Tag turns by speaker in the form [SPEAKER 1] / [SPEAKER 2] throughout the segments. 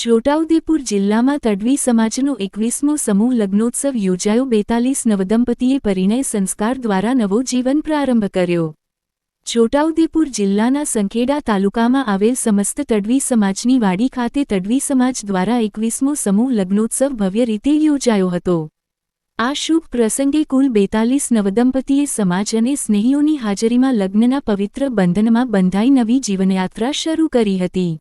[SPEAKER 1] છોટાઉદેપુર જિલ્લામાં તડવી સમાજનો એકવીસમો સમૂહ લગ્નોત્સવ યોજાયો. બેતાલીસ નવદંપતીએ પરિણય સંસ્કાર દ્વારા નવો જીવન પ્રારંભ કર્યો. છોટાઉદેપુર જિલ્લાના સંખેડા તાલુકામાં આવેલ સમસ્ત તડવી સમાજની વાડી ખાતે તડવી સમાજ દ્વારા એકવીસમો સમૂહ લગ્નોત્સવ ભવ્ય રીતે યોજાયો હતો. આ શુભ પ્રસંગે કુલ બેતાલીસ નવદંપતીએ સમાજ અને સ્નેહીઓની હાજરીમાં લગ્નના પવિત્ર બંધનમાં બંધાઈ નવી જીવનયાત્રા શરૂ કરી હતી.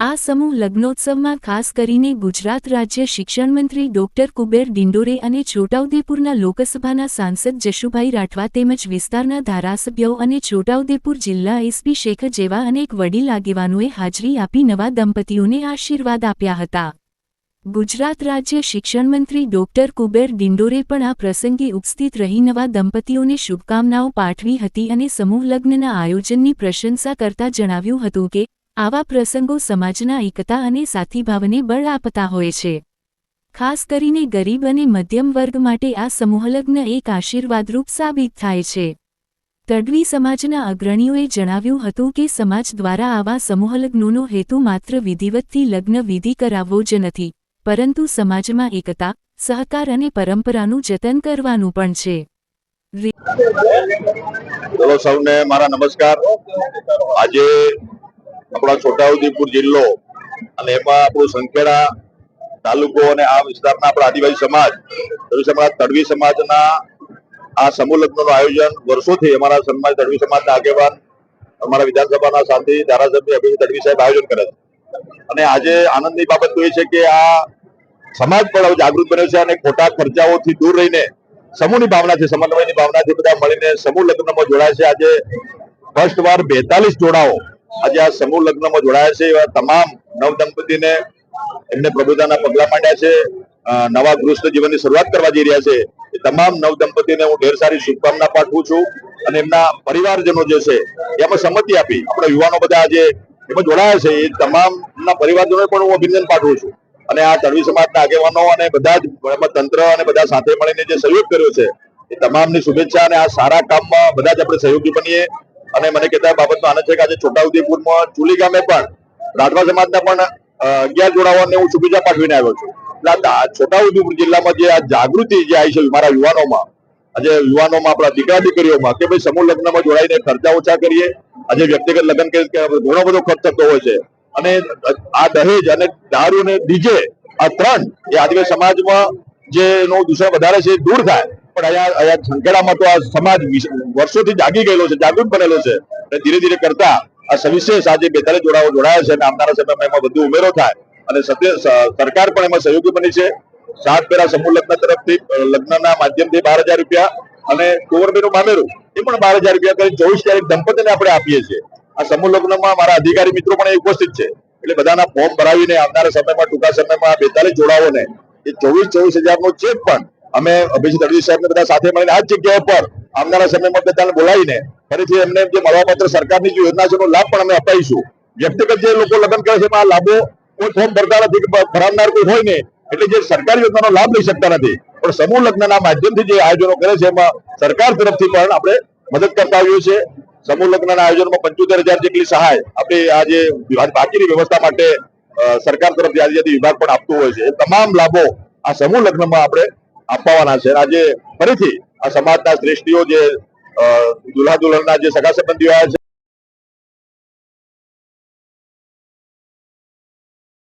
[SPEAKER 1] આ સમૂહ લગ્નોત્સવમાં ખાસ કરીને ગુજરાત રાજ્ય શિક્ષણમંત્રી ડોક્ટર કુબેર ડિંડોરે અને છોટાઉદેપુરના લોકસભાના સાંસદ જશુભાઈ રાઠવા તેમજ વિસ્તારના ધારાસભ્યો અને છોટાઉદેપુર જિલ્લા એસપી શેખ જેવા અનેક વડીલ આગેવાનોએ હાજરી આપી નવા દંપતીઓને આશીર્વાદ આપ્યા હતા. ગુજરાત રાજ્ય શિક્ષણમંત્રી ડોક્ટર કુબેર ડિંડોરે પણ આ પ્રસંગે ઉપસ્થિત રહી નવા દંપતીઓને શુભકામનાઓ પાઠવી હતી અને સમૂહ લગ્નના આયોજનની પ્રશંસા કરતા જણાવ્યું હતું કે આવા પ્રસંગો સમાજના એકતા અને સાથીભાવને બળ આપતા હોય છે. ખાસ કરીને ગરીબ અને મધ્યમ વર્ગ માટે આ સમૂહલગ્ન એક આશીર્વાદરૂપ સાબિત થાય છે. તડવી સમાજના અગ્રણીઓએ જણાવ્યું હતું કે સમાજ દ્વારા આવા સમૂહલગ્નોનો હેતુ માત્ર વિધિવતથી લગ્ન વિધિ કરાવવો જ નથી પરંતુ સમાજમાં એકતા સહકાર અને પરંપરાનું જતન કરવાનું પણ છે.
[SPEAKER 2] ચલો સૌને મારા નમસ્કાર. આજે આપણા છોટાઉદેપુર જિલ્લો અને એમાં આપણું સંખેડા તાલુકો અને આ વિસ્તારના આપણા આદિવાસી સમાજ, તળવી સમાજ તડવી સમાજના આ સમૂહ લગ્નનું આયોજન વર્ષોથી અમારા સમાજ તડવી સમાજના આગેવાન, અમારા વિધાનસભાના શાંતિ ધારાસભ્ય અભિષેક તડવી સાહેબ આયોજન કરે છે. અને આજે આનંદની બાબત એ છે કે આ સમાજ પણ જાગૃત બન્યો છે અને ખોટા ખર્ચાઓથી દૂર રહીને સમૂહની ભાવનાથી સમન્વયની ભાવનાથી બધા મળીને સમૂહ લગ્નમાં જોડાય છે. આજે ફર્સ્ટ વાર બેતાલીસ જોડાઓ આજે આ સમૂહ લગ્નમાં જોડાયા છે એવા તમામ નવ દંપતીને એમને પ્રભુતાના પગલા માંડ્યા છે. નવા ગૃહસ્થ જીવનની શરૂઆત કરવા જઈ રહ્યા છે. એ તમામ નવ દંપતીને હું ઢેર સારી શુભકામના પાઠવું છું અને એમના પરિવારજનો જે છે, એમાં સંમતિ આપી. આપણા યુવાનો બધા આજે એમાં જોડાયા છે. એ તમામના પરિવારજનોને પણ હું અભિનંદન પાઠવું છું. અને આ તળવી સમાજના આગેવાનો અને બધા જ તંત્ર અને બધા સાથે મળીને જે સહયોગ કર્યો છે, એ તમામની શુભેચ્છા અને આ સારા કામમાં બધા જ આપણે સહયોગી બનીએ. અને મને કહેતા બાબતનો આનંદ છે કે આજે છોટાઉદેપુરમાં ચુલી ગામે પણ રાઠવા સમાજના પણ અગિયાર જોડાઓને હું શુભેચ્છા પાઠવીને આવ્યો છું. એટલે છોટાઉદેપુર જિલ્લામાં જે આ જાગૃતિ જે આવી છે મારા યુવાનોમાં, આજે યુવાનોમાં આપણા દીકરા દીકરીઓમાં કે ભાઈ સમૂહ લગ્નમાં જોડાઈને ખર્ચા ઓછા કરીએ, આજે વ્યક્તિગત લગ્ન ઘણો બધો ખર્ચ થતો હોય છે. અને આ દહેજ અને દારૂ અને ડીજે, આ ત્રણ એ આદિવાસી સમાજમાં જે એનું દૂષણ વધારે છે દૂર થાય. પણ અહીંયા અહીંયા સંખેડામાં તો આ સમાજ વર્ષોથી જાગી ગયેલો છે, જાગૃત બનેલો છે અને ધીરે ધીરે કરતા આ સવિશેષ આજે બેતાલીસ જોડાઓ જોડાયા છે અને આવનારા સમયમાં એમાં વધુ ઉમેરો થાય અને સરકાર પણ એમાં સહયોગી બની છે. સાત પેરા સમૂહ લગ્ન તરફથી લગ્નના માધ્યમથી બાર હજાર રૂપિયા અને કુંવરબેનું મામેરું એ પણ બાર હજાર રૂપિયા કરી ચોવીસ તારીખ દંપતીને આપણે આપીએ છીએ. આ સમૂહ લગ્નમાં મારા અધિકારી મિત્રો પણ ઉપસ્થિત છે. એટલે બધાના ફોર્મ ભરાવીને આવનારા સમયમાં ટૂંકા સમયમાં બેતાલીસ જોડાઓને એ ચોવીસ ચોવીસ હજારનો ચેક પણ અમે અભિજીત અડવી સાહેબને બધા સાથે મળીને આ જ જગ્યા પર આવનારા સમયમાં બધાને બોલાવીને ફરીથી એમને જે મળવાપત્ર સરકારની જે યોજના છે એનો લાભ પણ અમે અપાઈશું. વ્યક્તિગત જે લોકો લગ્ન કરે છે, એમાં આ લાભો કોઈ ફોર્મ ભરતા નથી ભરાવનાર કોઈ હોય ને એટલે જે સરકારી યોજનાનો લાભ લઈ શકતા નથી. પણ સમૂહ લગ્નના માધ્યમથી જે આયોજનો કરે છે, એમાં સરકાર તરફથી પણ આપણે મદદ કરતા આવીએ છીએ. સમૂહ લગ્નના આયોજનમાં પંચોતેર હજાર જેટલી સહાય આપણે આ જે બાકીની વ્યવસ્થા માટે સરકાર તરફથી આદિજાતિ વિભાગ પણ આપતું હોય છે. એ તમામ લાભો આ સમૂહ લગ્નમાં આપણે આપવાના છે. આજે ફરીથી આ સમાજના શ્રેષ્ઠીઓ જે દુલ્હા દુલ્હનના જે સગા સંબંધીઓ આવ્યા છે